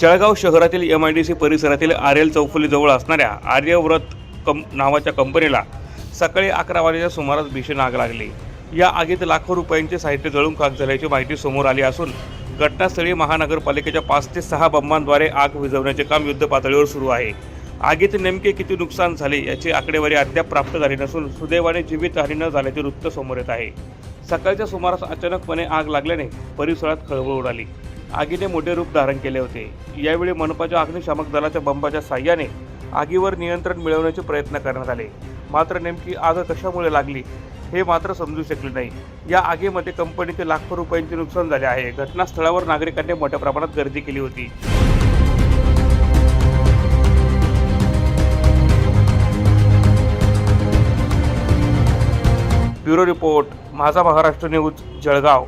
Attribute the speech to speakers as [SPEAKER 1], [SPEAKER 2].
[SPEAKER 1] जळगाव शहरातील M I D C परिसरातील R L चौफुलीजवळ असणाऱ्या आर्यव्रत कं नावाच्या कंपनीला सकाळी अकरा वाजेच्या सुमारास भीषण आग लागली. या आगीत लाखो रुपयांचे साहित्य जळून खाक झाल्याची माहिती समोर आली असून घटनास्थळी महानगरपालिकेच्या पाच ते सहा बंबांद्वारे आग विझवण्याचे काम युद्ध पातळीवर सुरू आहे. आगीत नेमके किती नुकसान झाले याची आकडेवारी अद्याप प्राप्त झाली नसून सुदैवाने जीवितहानी न झाल्याचे वृत्त समोर येत आहे. सकाळच्या सुमारास अचानकपणे आग लागल्याने परिसरात खळबळ उडाली. आगीने मोठे रूप धारण केले होते. यावेळी मनपाच्या अग्निशामक दलाच्या बंबाच्या साह्याने आगीवर नियंत्रण मिळवण्याचे प्रयत्न करण्यात आले. मात्र नेमकी आग कशामुळे लागली हे मात्र समजू शकले नाही. या आगीमध्ये कंपनीचे लाखो रुपयांचे नुकसान झाले आहे. घटनास्थळावर नागरिकांनी मोठ्या प्रमाणात गर्दी केली होती. ब्युरो रिपोर्ट माझा महाराष्ट्र न्यूज जळगाव.